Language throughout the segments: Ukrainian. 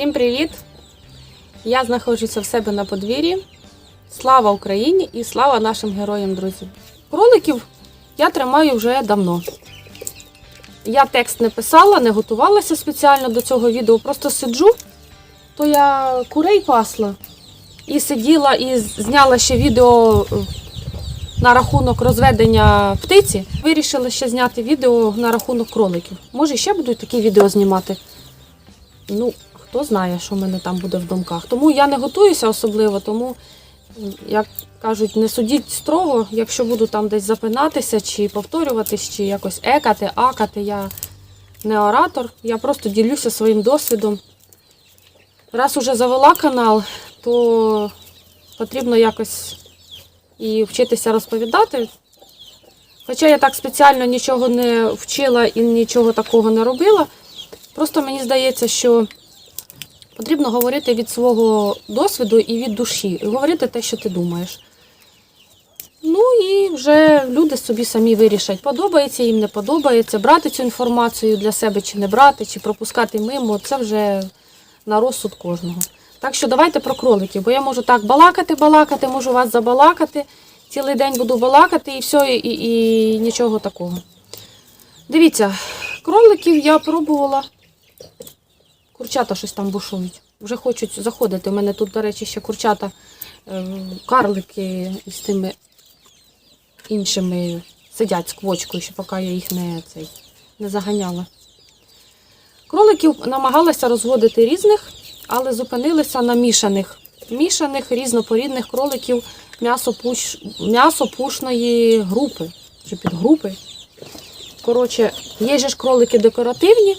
Всім привіт! Я знаходжуся в себе на подвір'ї. Слава Україні і слава нашим героям, друзі! Кроликів я тримаю вже давно. Я текст не писала, не готувалася спеціально до цього відео, просто сиджу, то я курей пасла і сиділа і зняла ще відео е, на рахунок розведення птиці. Вирішила ще зняти відео на рахунок кроликів. Може, ще буду такі відео знімати. Ну, хто знає, що в мене там буде в думках. Тому я не готуюся особливо, тому, як кажуть, не судіть строго, якщо буду там десь запинатися, чи повторюватись, чи якось екати, акати. Я не оратор, я просто ділюся своїм досвідом. Раз уже завела канал, то потрібно якось і вчитися розповідати. Хоча я так спеціально нічого не вчила і нічого такого не робила. Просто мені здається, що потрібно говорити від свого досвіду і від душі, і говорити те, що ти думаєш. Ну і вже люди собі самі вирішать, подобається їм, не подобається, брати цю інформацію для себе чи не брати, чи пропускати мимо, це вже на розсуд кожного. Так що давайте про кроликів, бо я можу так балакати, балакати, можу вас забалакати, цілий день буду балакати і все, і, і, і нічого такого. Дивіться, кроликів я пробувала. Курчата щось там бушують. Вже хочуть заходити. У мене тут, до речі, ще курчата, е, карлики з тими іншими сидять з квочкою, ще поки я їх не, цей, не заганяла. Кроликів намагалася розводити різних, але зупинилися на мішаних. Мішаних різнопорідних кроликів м'ясопуш... м'ясопушної групи чи підгрупи. Коротше, є ж кролики декоративні,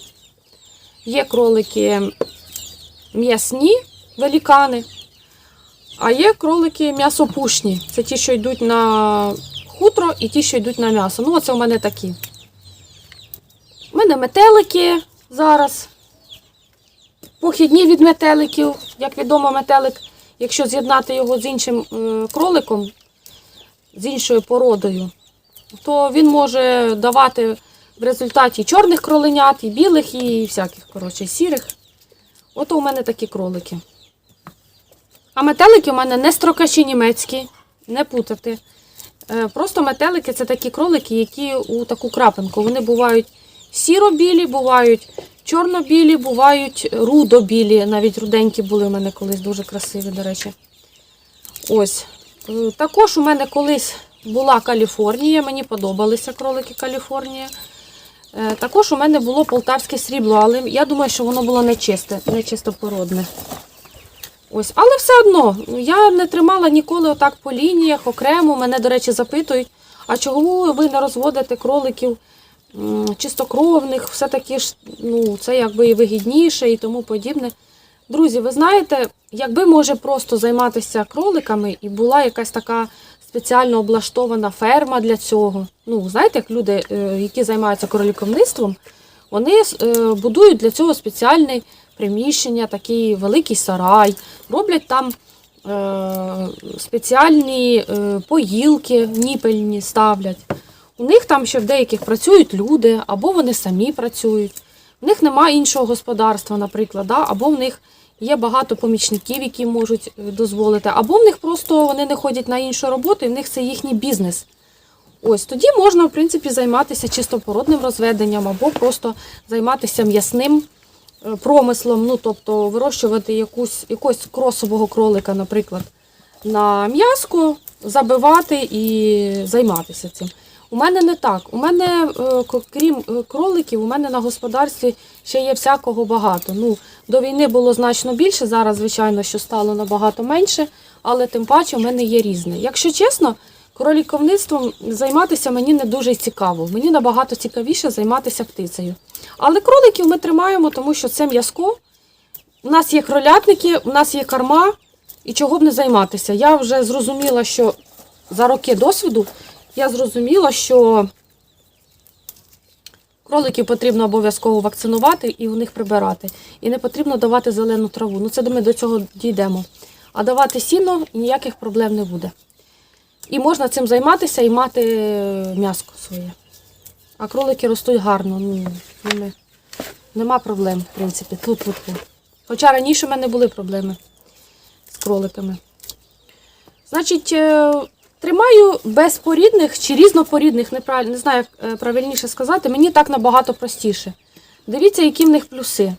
є кролики м'ясні великани, а є кролики м'ясопушні. Це ті, що йдуть на хутро, і ті, що йдуть на м'ясо. Ну, оце у мене такі. У мене метелики зараз. Похідні від метеликів. Як відомо, метелик, якщо з'єднати його з іншим е, кроликом, з іншою породою, то він може давати в результаті чорних кроленят, і білих, і всяких, коротше, сірих. От у мене такі кролики. А метелики у мене не строкачі німецькі, не путати. Е, Просто метелики це такі кролики, які у таку крапинку. Вони бувають сіро-білі, бувають чорно-білі, бувають рудо-білі. Навіть руденькі були у мене колись дуже красиві, до речі. Ось. Е, Також у мене колись була Каліфорнія, мені подобалися кролики Каліфорнія. Е, Також у мене було полтавське срібло, але я думаю, що воно було нечисте, нечистопородне. Ось, але все одно, я не тримала ніколи отак по лініях, окремо. Мене, до речі, запитують, а чого ви не розводите кроликів чистокровних, все-таки ж ну, це якби і вигідніше і тому подібне. Друзі, ви знаєте, якби може просто займатися кроликами і була якась така спеціально облаштована ферма для цього. Ну, знаєте, як люди, е, які займаються кроликовництвом, вони е, будують для цього спеціальне приміщення, такий великий сарай, роблять там е, спеціальні поїлки, ніпельні ставлять. У них там ще в деяких працюють люди, або вони самі працюють. В них немає іншого господарства, наприклад, да? або в них є багато помічників, які можуть е, дозволити, або в них просто вони не ходять на іншу роботу, і в них це їхній бізнес. Ось тоді можна, в принципі, займатися чистопородним розведенням, або просто займатися м'ясним е, промислом, ну тобто вирощувати якусь, якогось кросового кролика, наприклад, на м'яско, забивати і займатися цим. У мене не так. У мене, е, крім е, кроликів, у мене на господарстві ще є всякого багато. Ну, до війни було значно більше, зараз, звичайно, що стало набагато менше, але тим паче у мене є різне. Якщо чесно, кроліковництвом займатися мені не дуже цікаво. Мені набагато цікавіше займатися птицею. Але кроликів ми тримаємо, тому що це м'язко. У нас є кролятники, у нас є корма, і чого б не займатися. Я вже зрозуміла, що за роки досвіду я зрозуміла, що кроликів потрібно обов'язково вакцинувати і у них прибирати. І не потрібно давати зелену траву. Ну, це ми до цього дійдемо. А давати сіно ніяких проблем не буде. І можна цим займатися і мати м'яско своє. А кролики ростуть гарно. Ну, ними нема проблем, в принципі. Тут, тут, тут. Хоча раніше в мене були проблеми з кроликами. Значить, е, тримаю безпорідних чи різнопорідних, не знаю, як е, правильніше сказати, мені так набагато простіше. Дивіться, які в них плюси.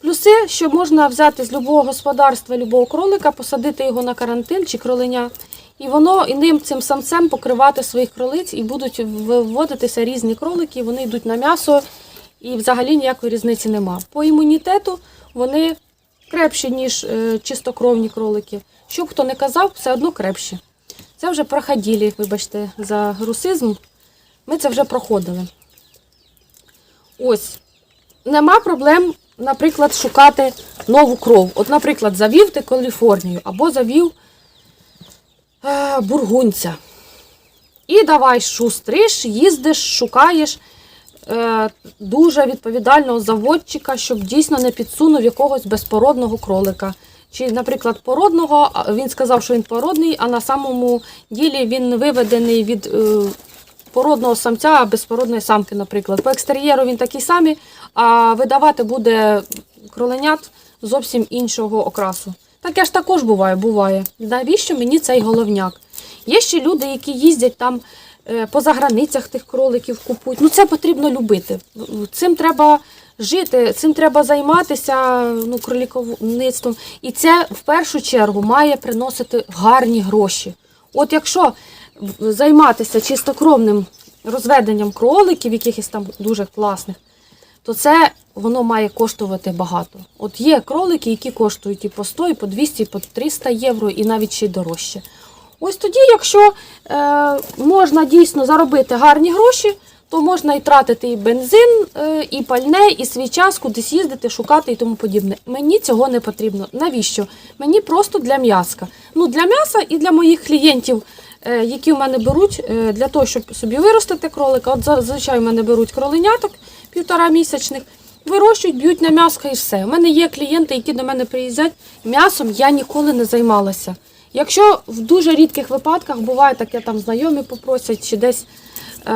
Плюси, що можна взяти з любого господарства, любого кролика, посадити його на карантин чи кроленя, і воно і ним цим самцем покривати своїх кролиць, і будуть виводитися різні кролики, вони йдуть на м'ясо, і взагалі ніякої різниці нема. По імунітету вони крепші, ніж е, чистокровні кролики. Щоб хто не казав, все одно крепші. Це вже проходили, вибачте, за русизм. Ми це вже проходили. Ось. Нема проблем, наприклад, шукати нову кров. От, наприклад, завів ти Каліфорнію або завів е, бургунця. І давай шустриш, їздиш, шукаєш е, дуже відповідального заводчика, щоб дійсно не підсунув якогось безпородного кролика. Чи, наприклад, породного, він сказав, що він породний, а на самому ділі він виведений від е, породного самця, а безпородної самки, наприклад. По екстер'єру він такий самий, а видавати буде кроленят зовсім іншого окрасу. Таке ж також буває, буває. Навіщо мені цей головняк? Є ще люди, які їздять там е, по заграницях тих кроликів купують. Ну це потрібно любити. Цим треба жити, цим треба займатися ну, кроліковництвом. І це в першу чергу має приносити гарні гроші. От якщо займатися чистокровним розведенням кроликів, якихось там дуже класних, то це воно має коштувати багато. От є кролики, які коштують і по 100, і по 200, і по 300 євро, і навіть ще й дорожче. Ось тоді, якщо е, можна дійсно заробити гарні гроші, то можна і тратити і бензин, е, і пальне, і свій час кудись їздити, шукати і тому подібне. Мені цього не потрібно. Навіщо? Мені просто для м'яска. Ну, для м'яса і для моїх клієнтів, е, які в мене беруть е, для того, щоб собі виростити кролика. От зазвичай в мене беруть кроленяток півтора місячних, вирощують, б'ють на м'яско і все. У мене є клієнти, які до мене приїздять. М'ясом я ніколи не займалася. Якщо в дуже рідких випадках буває таке, там знайомі попросять чи десь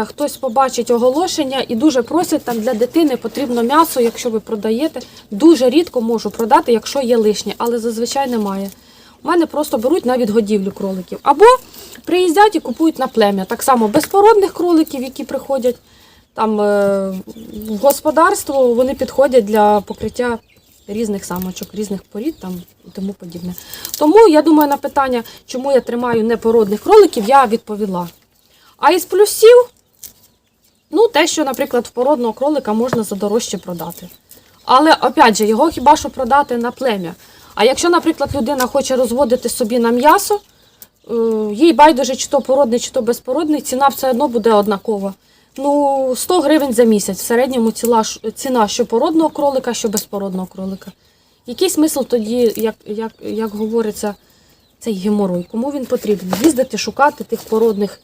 хтось побачить оголошення і дуже просять там для дитини потрібно м'ясо, якщо ви продаєте. Дуже рідко можу продати, якщо є лишнє, але зазвичай немає. У мене просто беруть на відгодівлю кроликів. Або приїздять і купують на плем'я. Так само безпородних кроликів, які приходять там е, в господарство, вони підходять для покриття різних самочок, різних порід там і тому подібне. Тому я думаю, на питання, чому я тримаю непородних кроликів, я відповіла. А із плюсів, ну, те, що, наприклад, породного кролика можна задорожче продати. Але, опять же, його хіба що продати на плем'я. А якщо, наприклад, людина хоче розводити собі на м'ясо, е, їй байдуже, чи то породний, чи то безпородний, ціна все одно буде однакова. Ну, 100 гривень за місяць. В середньому ціла, ціна що породного кролика, що безпородного кролика. Який смисл тоді, як, як, як говориться, цей геморой? Кому він потрібен? Їздити, шукати тих породних.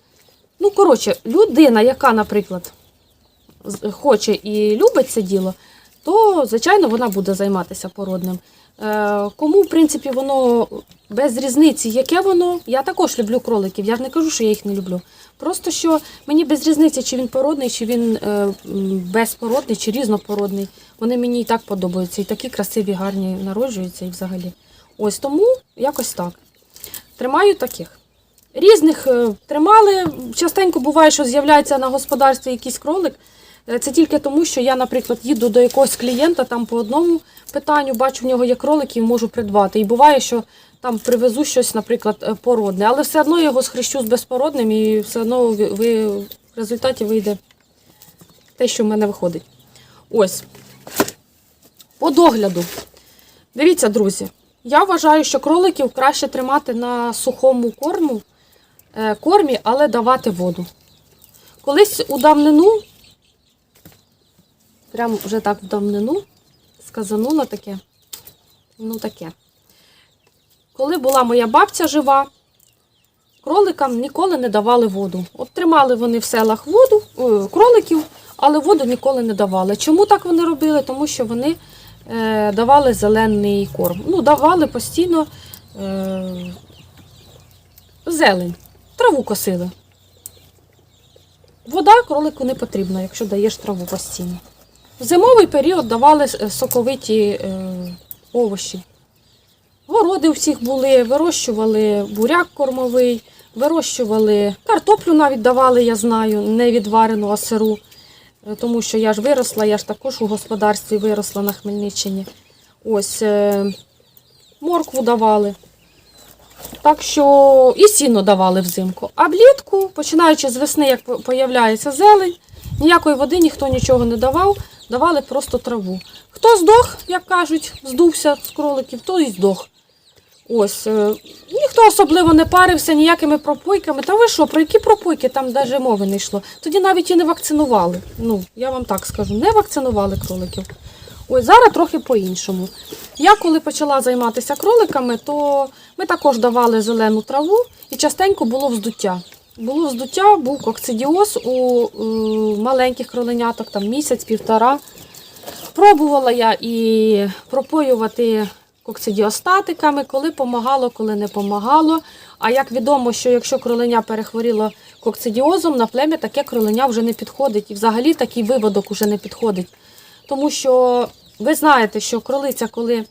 Ну, коротше, людина, яка, наприклад, хоче і любить це діло, то, звичайно, вона буде займатися породним. Е, кому, в принципі, воно без різниці, яке воно, я також люблю кроликів. Я ж не кажу, що я їх не люблю. Просто що мені без різниці, чи він породний, чи він е, безпородний, чи різнопородний. Вони мені і так подобаються. І такі красиві, гарні народжуються і взагалі. Ось тому якось так. Тримаю таких. Різних е, тримали. Частенько буває, що з'являється на господарстві якийсь кролик. Е, Це тільки тому, що я, наприклад, їду до якогось клієнта там по одному питанню, бачу, в нього є кролики і можу придбати. І буває, що там привезу щось, наприклад, е, породне, але все одно я його схрещу з безпородним, і все одно ви, в результаті вийде те, що в мене виходить. Ось. По догляду. Дивіться, друзі, я вважаю, що кроликів краще тримати на сухому корму, е, кормі, але давати воду. Колись у давнину, прямо вже так в давнину, сказанула таке, ну таке. Коли була моя бабця жива, кроликам ніколи не давали воду. От тримали вони в селах воду, о, кроликів, але воду ніколи не давали. Чому так вони робили? Тому що вони е, давали зелений корм. Ну, давали постійно е, зелень, траву косили. Вода кролику не потрібна, якщо даєш траву постійно. В зимовий період давали е, соковиті е, овочів. Городи у всіх були, вирощували буряк кормовий, вирощували картоплю навіть давали, я знаю, не відварену, а сиру. Е, Тому що я ж виросла, я ж також у господарстві виросла на Хмельниччині. Ось моркву давали. Так що і сіно давали взимку. А влітку, починаючи з весни, як по- появляється зелень, ніякої води ніхто нічого не давав, давали просто траву. Хто здох, як кажуть, здувся з кроликів, той і здох. Ось. е, Ніхто особливо не парився ніякими пропойками. Та ви що, про які пропойки там навіть мови не йшло? Тоді навіть і не вакцинували. Ну, я вам так скажу, не вакцинували кроликів. Ось зараз трохи по-іншому. Я коли почала займатися кроликами, то ми також давали зелену траву і частенько було вздуття. Було вздуття, був кокцидіоз у е, маленьких кроленяток, там місяць-півтора. Пробувала я і пропоювати кокцидіостатиками, коли помагало, коли не помагало. А як відомо, що якщо кроленя перехворіло кокцидіозом, на плем'я таке кроленя вже не підходить. І взагалі такий виводок вже не підходить. Тому що ви знаєте, що кролиця, коли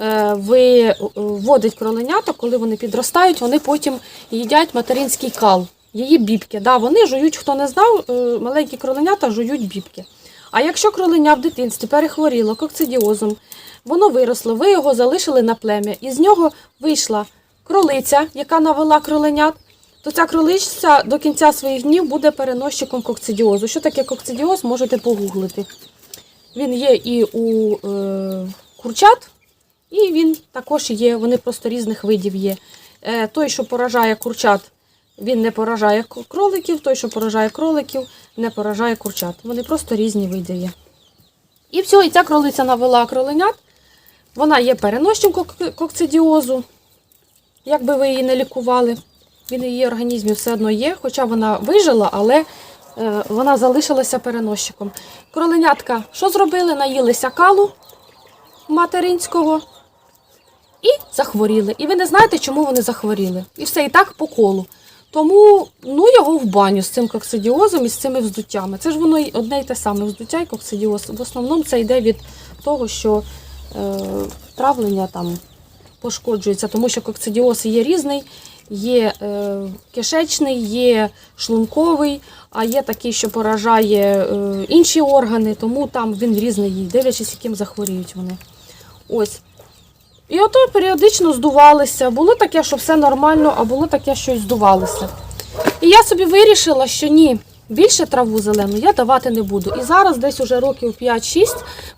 е, ви е, кроленята, коли вони підростають, вони потім їдять материнський кал, її бібки. Да, вони жують, хто не знав, е, маленькі кроленята жують бібки. А якщо кроленя в дитинстві перехворіло кокцидіозом, воно виросло, ви його залишили на плем'я, і з нього вийшла кролиця, яка навела кроленят, то ця кролиця до кінця своїх днів буде переносчиком кокцидіозу. Що таке кокцидіоз, можете погуглити. Він є і у е, курчат, і він також є, вони просто різних видів є. Е, той, що поражає курчат, він не поражає кроликів, той, що поражає кроликів, не поражає курчат. Вони просто різні види є. І все, і ця кролиця навела кроленят. Вона є переносчим кок- кокцидіозу. Як би ви її не лікували, він її організмі все одно є, хоча вона вижила, але е, вона залишилася переносчиком. Кроленятка що зробили? Наїлися калу материнського і захворіли. І ви не знаєте, чому вони захворіли. І все і так по колу. Тому ну його в баню з цим коксидіозом і з цими вздуттями. Це ж воно одне й те саме вздуття і коксидіоз. В основному це йде від того, що е, травлення там пошкоджується, тому що коксидіоз є різний, є е, кишечний, є шлунковий, а є такий, що поражає е, інші органи, тому там він різний, дивлячись, яким захворіють вони. Ось. І ото періодично здувалися. Було таке, що все нормально, а було таке, що й здувалися. І я собі вирішила, що ні, більше траву зелену я давати не буду. І зараз, десь уже років 5-6,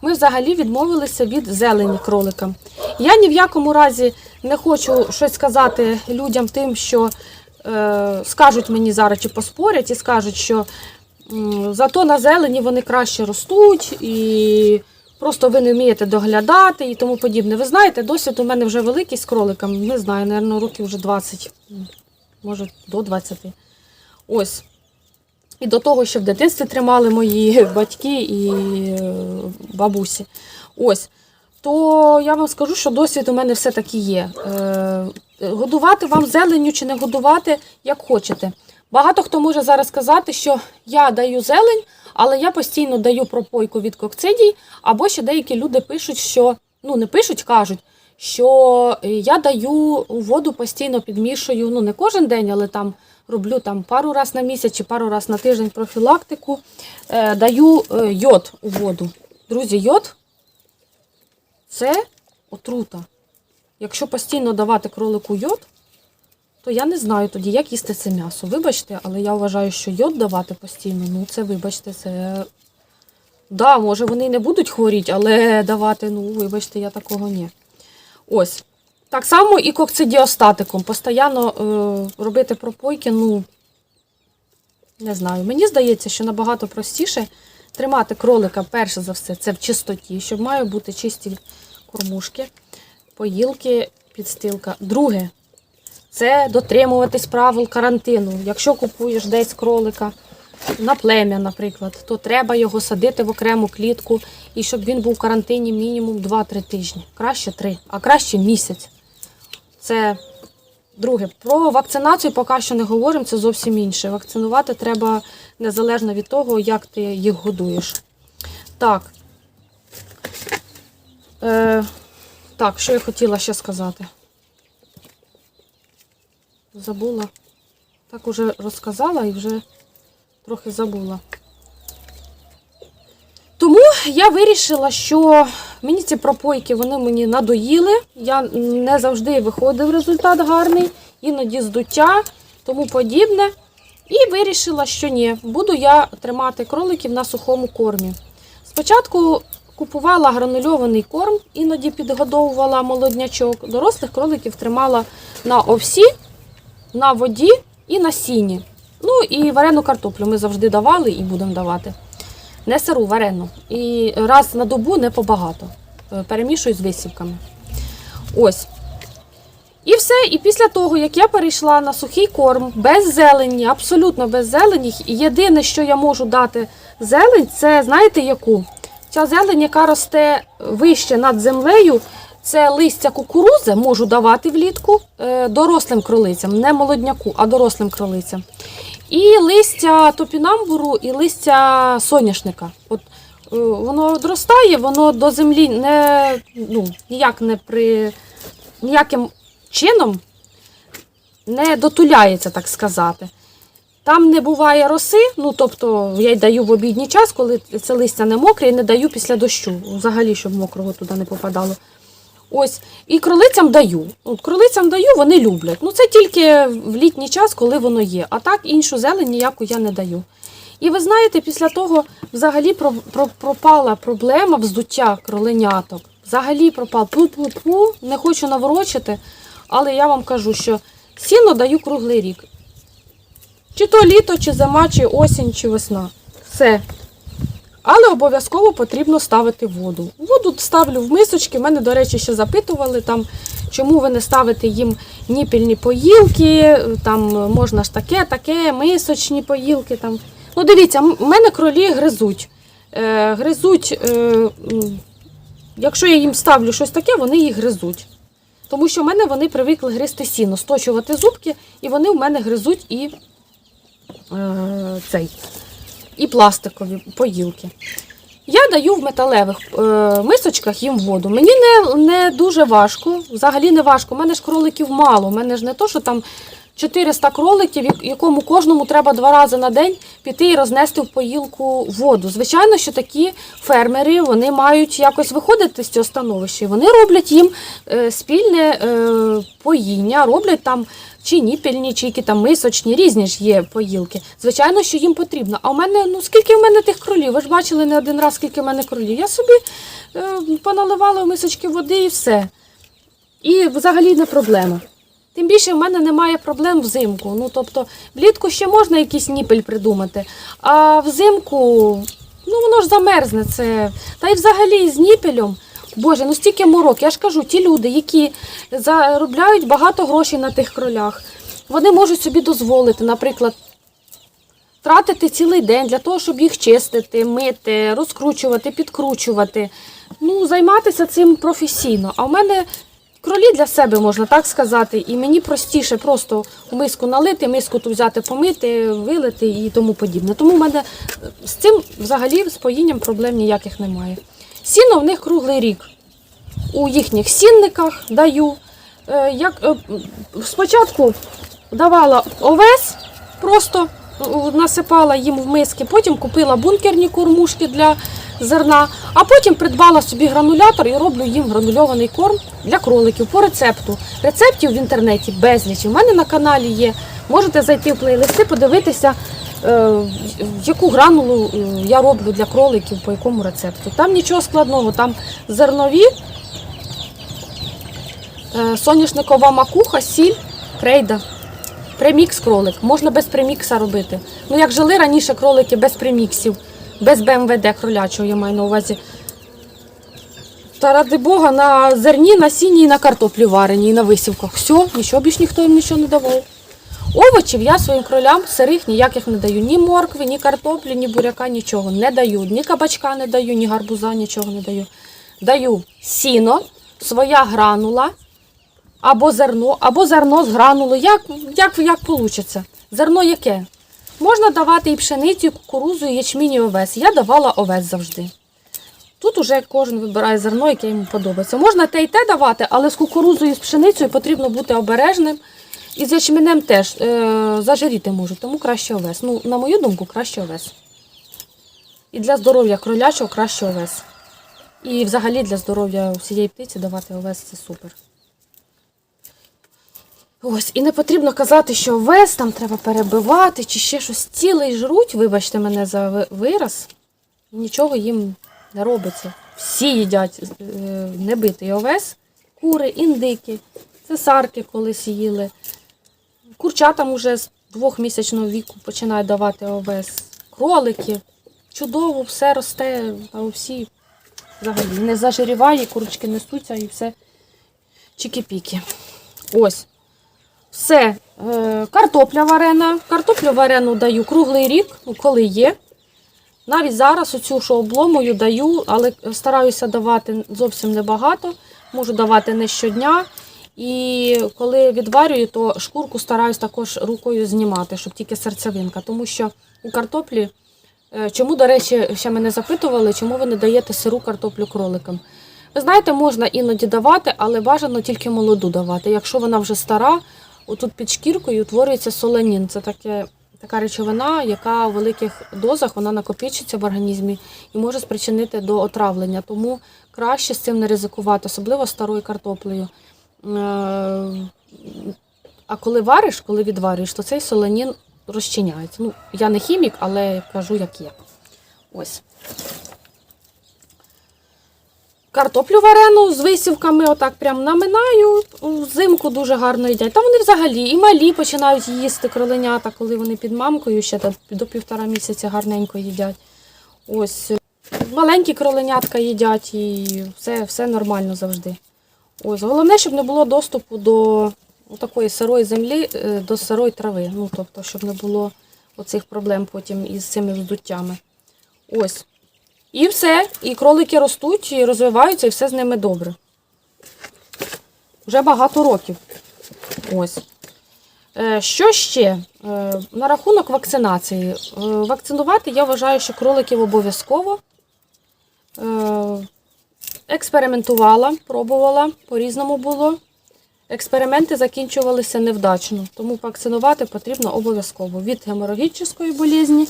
ми взагалі відмовилися від зелені кроликам. Я ні в якому разі не хочу щось сказати людям тим, що е, скажуть мені зараз чи поспорять, і скажуть, що м, зато на зелені вони краще ростуть і. Просто ви не вмієте доглядати і тому подібне. Ви знаєте, досвід у мене вже великий з кроликами, не знаю, напевно, років вже 20, може до 20. Ось. І до того, що в дитинстві тримали мої батьки і е, бабусі. Ось. То я вам скажу, що досвід у мене все-таки є. Е, годувати вам зеленню чи не годувати, як хочете. Багато хто може зараз сказати, що я даю зелень, але я постійно даю пропойку від кокцидій, або ще деякі люди пишуть, що ну не пишуть, кажуть, що е, я даю воду постійно підмішую, ну не кожен день, але там роблю там пару раз на місяць чи пару раз на тиждень профілактику. Е, даю е, йод у воду. Друзі, йод це отрута. Якщо постійно давати кролику йод, то я не знаю тоді, як їсти це м'ясо. Вибачте, але я вважаю, що йод давати постійно, ну це, вибачте, це. Да, може вони не будуть хворіти, але давати, ну, вибачте, я такого ні. Ось. Так само і кокцидіостатиком. Постійно е, робити пропойки, ну, не знаю. Мені здається, що набагато простіше тримати кролика, перше за все, це в чистоті, щоб мають бути чисті кормушки, поїлки, підстилка. Друге, це дотримуватись правил карантину. Якщо купуєш десь кролика на плем'я, наприклад, то треба його садити в окрему клітку і щоб він був в карантині мінімум 2-3 тижні. Краще 3, а краще місяць. Це друге. Про вакцинацію поки що не говоримо, це зовсім інше. Вакцинувати треба незалежно від того, як ти їх годуєш. Так. Е, Так, що я хотіла ще сказати? Забула. Так уже розказала і вже трохи забула. Тому я вирішила, що мені ці пропойки вони мені надоїли. Я не завжди виходив результат гарний, іноді здуття, тому подібне. І вирішила, що ні, буду я тримати кроликів на сухому кормі. Спочатку купувала гранульований корм, іноді підгодовувала молоднячок. Дорослих кроликів тримала на овсі, на воді і на сіні. Ну і варену картоплю ми завжди давали і будемо давати. Не сиру, варену. І раз на добу не побагато. Е, Перемішую з висівками. Ось. І все. І після того, як я перейшла на сухий корм, без зелені, абсолютно без зелені, єдине, що я можу дати зелень, це знаєте яку? Ця зелень, яка росте вище над землею, це листя кукурузи можу давати влітку е, дорослим кролицям, не молодняку, а дорослим кролицям. І листя топінамбуру, і листя соняшника. От е, воно зростає, воно до землі не ну, ніяк не при ніяким чином не дотуляється, так сказати. Там не буває роси, ну тобто я й даю в обідній час, коли це листя не мокре, і не даю після дощу. Взагалі, щоб мокрого туди не попадало. Ось, і кролицям даю. От кролицям даю, вони люблять. Ну це тільки в літній час, коли воно є. А так іншу зелень ніяку я не даю. І ви знаєте, після того взагалі про, про, пропала проблема вздуття кроленяток. Взагалі пропала. Пу-пу-пу, не хочу наворочити, але я вам кажу, що сіно даю круглий рік. Чи то літо, чи зима, чи осінь, чи весна. Все. Але обов'язково потрібно ставити воду. Воду ставлю в мисочки. Мене, до речі, ще запитували, там, чому ви не ставите їм ніпільні поїлки, там можна ж таке, таке, мисочні поїлки. Там. Ну, дивіться, в мене кролі гризуть. Е, гризуть, е, якщо я їм ставлю щось таке, вони їх гризуть. Тому що в мене вони привикли гризти сіно, сточувати зубки, і вони в мене гризуть і е, цей, і пластикові поїлки. Я даю в металевих е, мисочках їм воду. Мені не, не дуже важко, взагалі не важко. У мене ж кроликів мало. У мене ж не то, що там 400 кроликів, якому кожному треба два рази на день піти і рознести в поїлку воду. Звичайно, що такі фермери вони мають якось виходити з цього становища. Вони роблять їм е, спільне е, поїння, роблять там чи ніпільні, чи які там мисочні, різні ж є поїлки. Звичайно, що їм потрібно. А у мене, ну скільки в мене тих кролів? Ви ж бачили не один раз, скільки в мене кролів. Я собі е, поналивала в мисочки води і все. І взагалі не проблема. Тим більше в мене немає проблем взимку. Ну, тобто, влітку ще можна якийсь ніпель придумати, а взимку, ну воно ж замерзне це. Та й взагалі з ніпелем. Боже, ну стільки морок. Я ж кажу, ті люди, які заробляють багато грошей на тих кролях, вони можуть собі дозволити, наприклад, тратити цілий день для того, щоб їх чистити, мити, розкручувати, підкручувати. Ну, займатися цим професійно. А в мене кролі для себе, можна так сказати, і мені простіше просто у миску налити, миску ту взяти, помити, вилити і тому подібне. Тому в мене з цим взагалі з поїнням проблем ніяких немає. Сіно в них круглий рік. У їхніх сінниках даю. Е, Як, е, спочатку давала овес, просто е, насипала їм в миски, потім купила бункерні кормушки для зерна, а потім придбала собі гранулятор і роблю їм гранульований корм для кроликів по рецепту. Рецептів в інтернеті безліч. У мене на каналі є. Можете зайти в плейлисти, подивитися, яку гранулу е, я роблю для кроликів, по якому рецепту. Там нічого складного, там зернові, е, соняшникова макуха, сіль, крейда. Премікс кролик. Можна без премікса робити. Ну, як жили раніше кролики без преміксів, без БМВД кролячого, я маю на увазі. Та ради Бога, на зерні, на сіні і на картоплі варені, і на висівках. Все, нічого більш ніхто їм нічого не давав. Овочів я своїм кролям сирих ніяких не даю. Ні моркви, ні картоплі, ні буряка, нічого не даю. Ні кабачка не даю, ні гарбуза, нічого не даю. Даю сіно, своя гранула, або зерно, або зерно з гранули. Як, як, як вийде? Зерно яке? Можна давати і пшеницю, і кукурузу, і ячмінь, і овес. Я давала овес завжди. Тут уже кожен вибирає зерно, яке йому подобається. Можна те й те давати, але з кукурудзою і з пшеницею потрібно бути обережним. І з ячменем теж е, зажиріти можуть, тому краще овес. Ну, на мою думку, краще овес. І для здоров'я кролячого краще овес. І взагалі для здоров'я всієї птиці давати овес це супер. Ось, і не потрібно казати, що овес там треба перебивати чи ще щось цілий жруть, вибачте мене за ви- вираз. Нічого їм не робиться. Всі їдять е, небитий овес, кури, індики, цесарки колись їли. Курчатам уже з двохмісячного віку починають давати овес, кролики. Чудово, все росте, а всі взагалі не зажиріває, курочки несуться і все чики-піки. Ось. Все. Е, картопля варена. Картоплю варену даю круглий рік, ну, коли є. Навіть зараз оцю, що обломою даю, але стараюся давати зовсім небагато. Можу давати не щодня. І коли відварюю, то шкурку стараюсь також рукою знімати, щоб тільки серцевинка. Тому що у картоплі, е, чому, до речі, ще мене запитували, чому ви не даєте сиру картоплю кроликам. Ви знаєте, можна іноді давати, але бажано тільки молоду давати. Якщо вона вже стара, отут під шкіркою утворюється соленін. Це таке, така речовина, яка у великих дозах вона накопичиться в організмі і може спричинити до отравлення. Тому краще з цим не ризикувати, особливо старою картоплею. Е, А коли вариш, коли відварюєш, то цей соленін розчиняється. Ну, я не хімік, але кажу, як є. Ось. Картоплю варену з висівками отак прям наминаю. Взимку дуже гарно їдять. Та вони взагалі і малі починають їсти кроленята, коли вони під мамкою ще до, півтора місяця гарненько їдять. Ось. Маленькі кроленятка їдять і все, все нормально завжди. Ось. Головне, щоб не було доступу до такої сирої землі, е, до сирої трави. Ну, тобто, щоб не було оцих проблем потім із цими вздуттями. Ось. І все. І кролики ростуть, і розвиваються, і все з ними добре. Вже багато років. Ось. Е, Що ще? Е, На рахунок вакцинації. Вакцинувати я вважаю, що кроликів обов'язково. Експериментувала, пробувала, по-різному було. Експерименти закінчувалися невдачно, тому вакцинувати потрібно обов'язково від геморагічної болізні,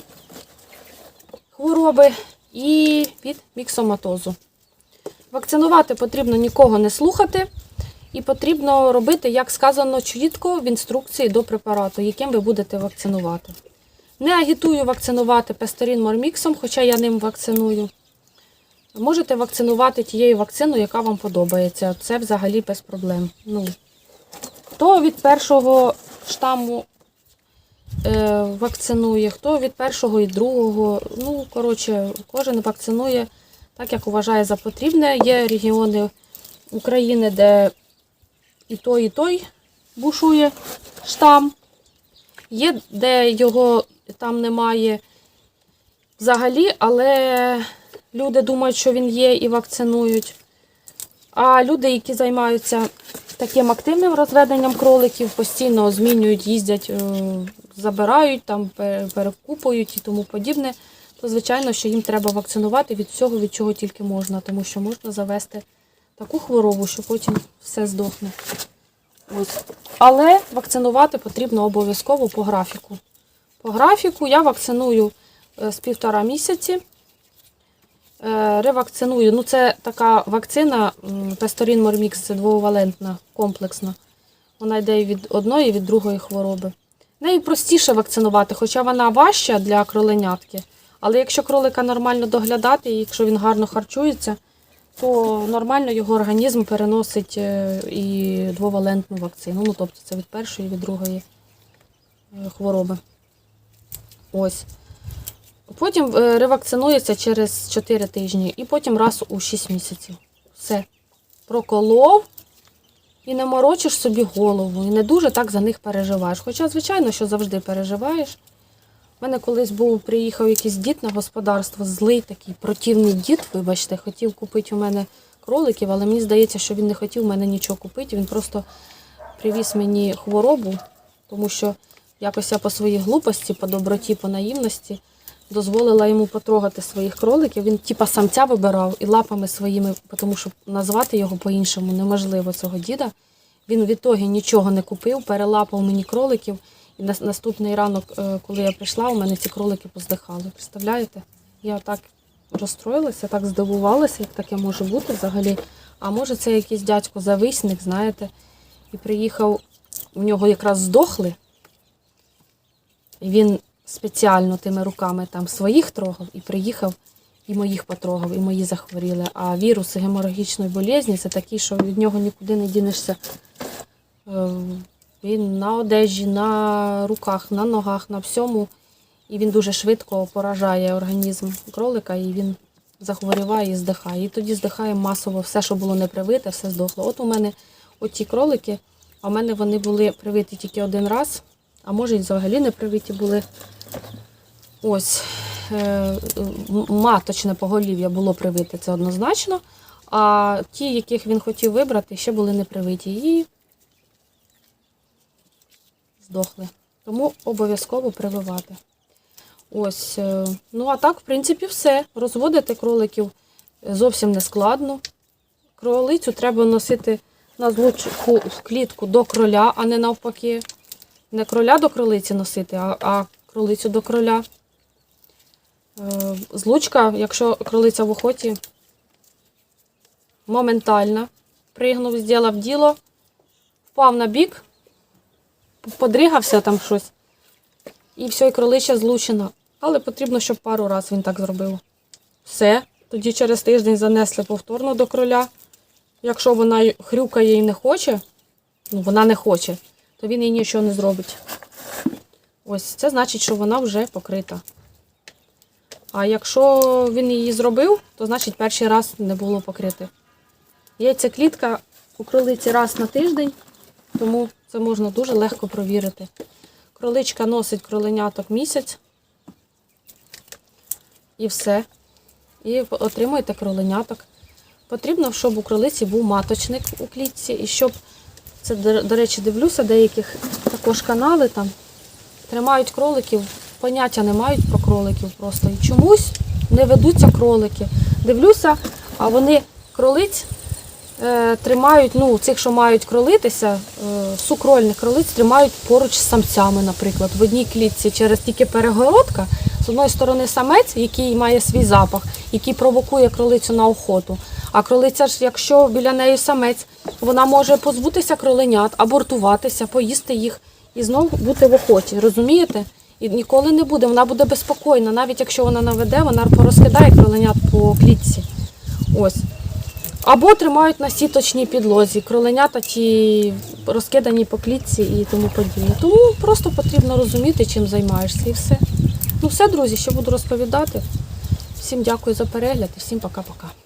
хвороби і від міксоматозу. Вакцинувати потрібно нікого не слухати, і потрібно робити, як сказано, чітко в інструкції до препарату, яким ви будете вакцинувати. Не агітую вакцинувати пестерін морміксом, хоча я ним вакциную. Можете вакцинувати тією вакциною, яка вам подобається. Це взагалі без проблем. Ну, хто від першого штаму е, вакцинує, хто від першого і другого. Ну, коротше, кожен вакцинує так, як вважає за потрібне. Є регіони України, де і той, і той бушує штам. Є, де його там немає взагалі, але люди думають, що він є і вакцинують. А люди, які займаються таким активним розведенням кроликів, постійно змінюють, їздять, е, забирають, там, перекупують і тому подібне, то звичайно, що їм треба вакцинувати від всього, від чого тільки можна, тому що можна завести таку хворобу, що потім все здохне. Але вакцинувати потрібно обов'язково по графіку. По графіку я вакциную е, з півтора місяці. Е, Ревакциную. Ну, це така вакцина Песторін Мормікс, це двовалентна, комплексна. Вона йде і від одної, від другої хвороби. Нею простіше вакцинувати, хоча вона важча для кроленятки. Але якщо кролика нормально доглядати, і якщо він гарно харчується, то нормально його організм переносить е, і двовалентну вакцину. Ну, тобто це від першої і від другої е, хвороби. Ось. Потім е, ревакцинується через 4 тижні і потім раз у 6 місяців. Все. Проколов і не морочиш собі голову, і не дуже так за них переживаєш. Хоча, звичайно, що завжди переживаєш. У мене колись був, приїхав якийсь дід на господарство, злий такий противний дід, вибачте, хотів купити у мене кроликів, але мені здається, що він не хотів у мене нічого купити. Він просто привіз мені хворобу, тому що якось я по своїй глупості, по доброті, по наївності дозволила йому потрогати своїх кроликів. Він типа самця вибирав і лапами своїми, тому що назвати його по-іншому неможливо цього діда. Він в ітогі нічого не купив, перелапав мені кроликів. І на наступний ранок, е, коли я прийшла, у мене ці кролики поздихали. Представляєте? Я так розстроїлася, так здивувалася, як таке може бути взагалі. А може це якийсь дядько зависник, знаєте, і приїхав, у нього якраз здохли. Він спеціально тими руками там своїх трогав і приїхав, і моїх потрогав, і мої захворіли. А вірус геморагічної болезні це такий, що від нього нікуди не дінешся. Е, Він на одежі, на руках, на ногах, на всьому. І він дуже швидко поражає організм кролика, і він захворіває і здихає. І тоді здихає масово все, що було не привите, все здохло. От у мене оті кролики, а в мене вони були привиті тільки один раз, а може і взагалі не привиті були. Ось е, маточне поголів'я було привите, це однозначно. А ті, яких він хотів вибрати, ще були не привиті. І здохли. Тому обов'язково прививати. Ось. е, Ну, а так, в принципі, все. Розводити кроликів зовсім не складно. Кролицю треба носити на злучку в клітку до кроля, а не навпаки. Не кроля до кролиці носити, а, а кролицю до кроля. Е, Злучка, якщо кролиця в охоті, моментально пригнув, зробив діло, впав на бік, подригався там щось. І все, і кролича злучена. Але потрібно, щоб пару разів він так зробив. Все. Тоді через тиждень занесли повторно до кроля. Якщо вона хрюкає і не хоче, ну вона не хоче, то він їй нічого не зробить. Ось це значить, що вона вже покрита. А якщо він її зробив, то значить перший раз не було покрите. Яйцеклітка у кролиці раз на тиждень, тому це можна дуже легко провірити. Кроличка носить кроленяток місяць. І все. І отримуєте кроленяток. Потрібно, щоб у кролиці був маточник у клітці, і щоб, це, до до речі, дивлюся, деяких також канали там тримають кроликів, поняття не мають про кроликів просто. І чомусь не ведуться кролики. Дивлюся, а вони кролиць е, тримають, ну, цих, що мають кролитися, е, сукрольних кролиць тримають поруч з самцями, наприклад, в одній клітці через тільки перегородка. З одної сторони самець, який має свій запах, який провокує кролицю на охоту. А кролиця ж, якщо біля неї самець, вона може позбутися кроленят, абортуватися, поїсти їх і знову бути в охоті. Розумієте? І ніколи не буде. Вона буде безпокійна. Навіть якщо вона наведе, вона порозкидає кроленят по клітці. Ось. Або тримають на сіточній підлозі, кроленята ті розкидані по клітці і тому подібне. Тому просто потрібно розуміти, чим займаєшся і все. Ну все, друзі, ще буду розповідати. Всім дякую за перегляд і всім пока-пока.